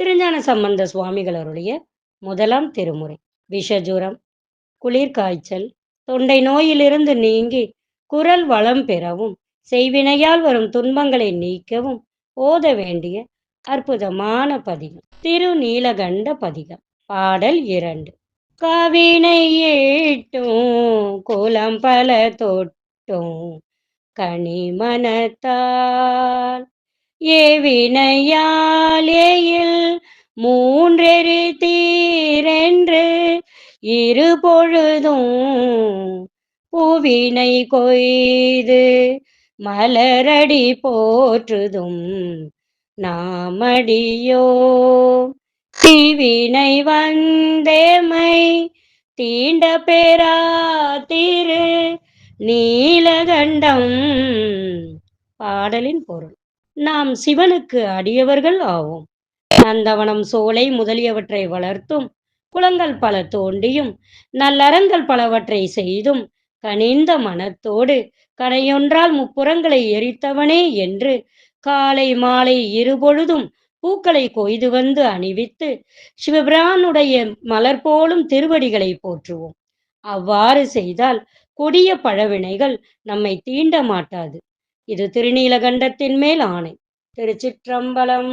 திருஞான சம்பந்த சுவாமிகளருடைய முதலாம் திருமுறை. விஷஜுரம் குளிர்காய்ச்சல் தொண்டை நோயிலிருந்து நீங்கி குரல் வளம் பெறவும் செய்வினையால் வரும் துன்பங்களை நீக்கவும் ஓத வேண்டிய அற்புதமான பதிகம். திருநீலகண்ட பதிகம். பாடல் இரண்டு. கவினை ஏட்டும் குலம் பல தொட்டும் கனிமனத்தால் ஏவினையால் மூன்றெரு தீரென்று இரு பொழுதும் பூவினை கொய்து மலரடி போற்றுதும் நாமடியோ. தீவினை வந்தேமை தீண்ட பெறா திரு நீலகண்டம். பாடலின் பொருள் நாம் சிவனுக்கு அடியவர்கள் ஆவோம். நந்தவனம் சோலை முதலியவற்றை வளர்த்தும் குளங்கள் பல தோண்டியும் நல்லறங்கள் பலவற்றை செய்தும் கனிந்த மனத்தோடு கடையொன்றால் முப்புறங்களை எரித்தவனே என்று காலை மாலை இருபொழுதும் பூக்களை கொய்து வந்து அணிவித்து சிவபிரானுடைய மலர் போலும் திருவடிகளை போற்றுவோம். அவ்வாறு செய்தால் கொடிய பழவினைகள் நம்மை தீண்ட மாட்டாது. இது திருநீலகண்டத்தின் மேல் ஆணை. திருச்சிற்றம்பலம்